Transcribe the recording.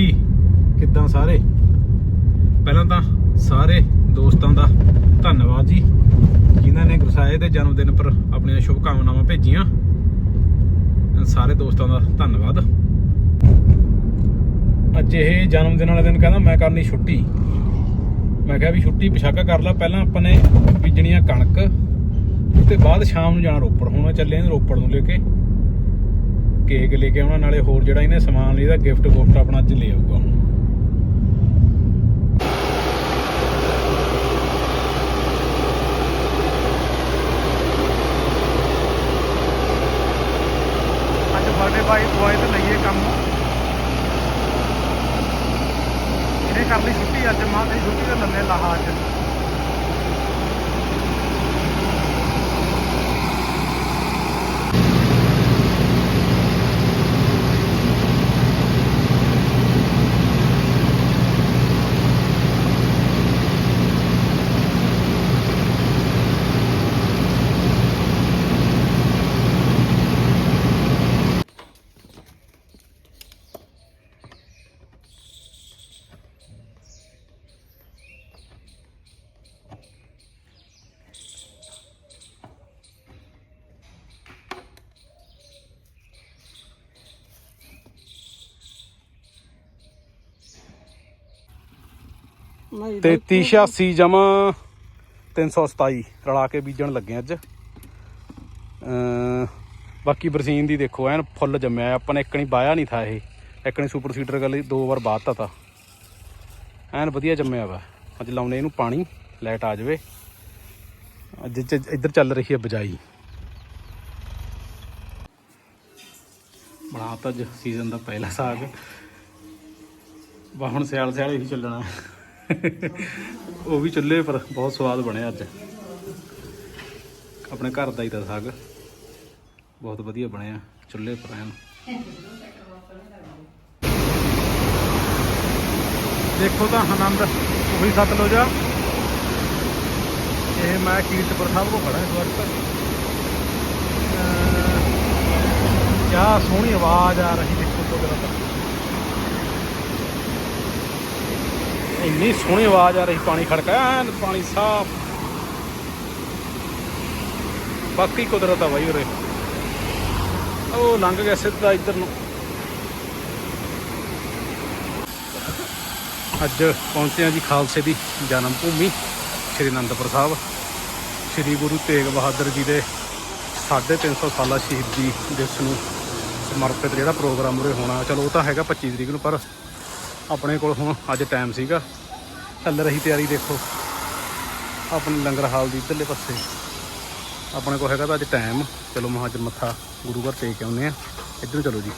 ਜੀ। ਕਿੱਦਾਂ ਸਾਰੇ? ਪਹਿਲਾਂ ਤਾਂ ਸਾਰੇ ਦੋਸਤਾਂ ਦਾ ਧੰਨਵਾਦ ਜੀ, ਜਿਨ੍ਹਾਂ ਨੇ ਗੁਰਸਾਏ ਦੇ ਜਨਮ ਦਿਨ ਪਰ ਆਪਣੀਆਂ ਸ਼ੁਭ ਕਾਮਨਾਵਾਂ ਭੇਜੀਆਂ ਸਾਰੇ ਦੋਸਤਾਂ ਦਾ ਧੰਨਵਾਦ। ਅੱਜ ਇਹ ਜਨਮ ਦਿਨ ਵਾਲੇ ਦਿਨ ਕਹਿੰਦਾ ਮੈਂ ਕਰਨੀ ਛੁੱਟੀ। ਮੈਂ ਕਿਹਾ ਵੀ ਛੁੱਟੀ ਪਿਛਾਕਾ ਕਰ ਲਾ, ਪਹਿਲਾਂ ਆਪਾਂ ਨੇ ਬੀਜਣੀਆਂ ਕਣਕ, ਤੇ ਬਾਅਦ ਸ਼ਾਮ ਨੂੰ ਜਾਣਾ ਰੋਪੜ। ਹੁਣ ਚੱਲੇ ਆਂ ਰੋਪੜ ਨੂੰ ਲੈ ਕੇ। ਕੇਕ ਲੈ ਕੇ ਆਉਣਾ, ਨਾਲੇ ਹੋਰ ਜਿਹੜਾ ਇਹਨੇ ਸਮਾਨ ਲਈ ਗਿਫਟ ਗੁਫਟ ਆਪਣਾ ਅੱਜ ਲੈ ਆਊਗਾ ਹੁਣ ਬਰਥਡੇ ਬਾਈ ਬੁਆਏ ਤੇ ਲਈਏ ਕੰਮ। ਇਹਨੇ ਕਰ ਲਈ ਛੁੱਟੀ ਅੱਜ, ਮਾਂ ਦੀ ਛੁੱਟੀ ਤੇ ਲੰਨੇ ਲਾਹਾ ਅੱਜ। ਨਹੀਂ 3386 ਜਮਾ 327 ਰਲਾ ਕੇ ਬੀਜਣ ਲੱਗੇ ਅੱਜ। ਬਾਕੀ ਬਰਸੀਨ ਦੀ ਦੇਖੋ ਐਨ ਫੁੱਲ ਜੰਮਿਆ। ਆਪਾਂ ਨੇ ਇੱਕ ਨਹੀਂ ਬਾਇਆ ਨਹੀਂ ਥਾ ਇਹ। ਇੱਕ ਸੁਪਰ ਸੀਡਰ ਗੱਲ ਦੋ ਵਾਰ ਬਾਤਾ ਤਾ। ਐਨ ਵਧੀਆ ਜੰਮਿਆ ਵਾ। ਅੱਜ ਲਾਉਨੇ ਇਹਨੂੰ ਪਾਣੀ ਲਾਈਟ ਆ ਜਾਵੇ। ਅੱਜ ਇੱਧਰ ਚੱਲ ਰਹੀ ਹੈ ਬਜਾਈ। ਬਣਾਤਾ ਅੱਜ ਸੀਜ਼ਨ ਦਾ ਪਹਿਲਾ ਸਾਗ। ਬਾ ਹੁਣ ਸਿਆਲ ਸਿਆਲ ਹੀ ਚੱਲਣਾ। ਉਹ ਵੀ ਚੁੱਲ੍ਹੇ ਪਰ ਬਹੁਤ ਸਵਾਦ ਬਣਿਆ ਅੱਜ। ਆਪਣੇ ਘਰ ਦਾ ਹੀ ਤਾਂ ਸਾਗ। ਬਹੁਤ ਵਧੀਆ ਬਣਿਆ ਚੁੱਲ੍ਹੇ ਪਰ ਐਨ। ਦੇਖੋ ਤਾਂ ਆਨੰਦ, ਉਹੀ ਸਤਲੁਜ ਆ ਇਹ ਮੈਂ ਕੀਰਤਪੁਰ ਸਾਹਿਬ ਕੋ ਖੜਾ ਇਸ ਵਕਤ ਕਿਆ ਸੋਹਣੀ ਆਵਾਜ਼ ਆ ਰਹੀ ਦੇਖੋ। ਇੰਨੀ ਸੋਹਣੀ ਆਵਾਜ਼ ਆ ਰਹੀ, ਪਾਣੀ ਖੜਕਾ, ਐਨ ਪਾਣੀ ਸਾਫ਼। ਬਾਕੀ ਕੁਦਰਤ ਆ ਬਾਈ ਉਰੇ। ਉਹ ਲੰਘ ਗਿਆ ਸਿੱਧਾ ਇੱਧਰ ਨੂੰ। ਅੱਜ ਪਹੁੰਚੇ ਹਾਂ ਜੀ ਖਾਲਸੇ ਦੀ ਜਨਮ ਭੂਮੀ, ਸ੍ਰੀ ਅਨੰਦਪੁਰ ਸਾਹਿਬ। ਸ੍ਰੀ ਗੁਰੂ ਤੇਗ ਬਹਾਦਰ ਜੀ ਦੇ 350 ਸਾਲਾ ਸ਼ਹੀਦੀ ਦਿਵਸ ਨੂੰ ਸਮਰਪਿਤ ਜਿਹੜਾ ਪ੍ਰੋਗਰਾਮ ਉਰੇ ਹੋਣਾ, ਚਲੋ ਉਹ ਤਾਂ ਹੈਗਾ 25 ਤਰੀਕ ਨੂੰ, ਪਰ ਆਪਣੇ ਕੋਲ ਹੁਣ ਅੱਜ ਟਾਈਮ ਸੀਗਾ। ਚੱਲ ਰਹੀ ਤਿਆਰੀ ਦੇਖੋ। ਆਪਣੇ ਲੰਗਰ ਹਾਲ ਦੀ ਇੱਧਰਲੇ ਪਾਸੇ। ਆਪਣੇ ਕੋਲ ਹੈਗਾ ਤਾਂ ਅੱਜ ਟਾਈਮ ਚਲੋ ਮੈਂ ਅੱਜ ਮੱਥਾ ਗੁਰੂ ਘਰ ਟੇਕ ਕੇ ਆਉਂਦੇ ਆ ਇੱਧਰੋਂ ਚਲੋ ਜੀ।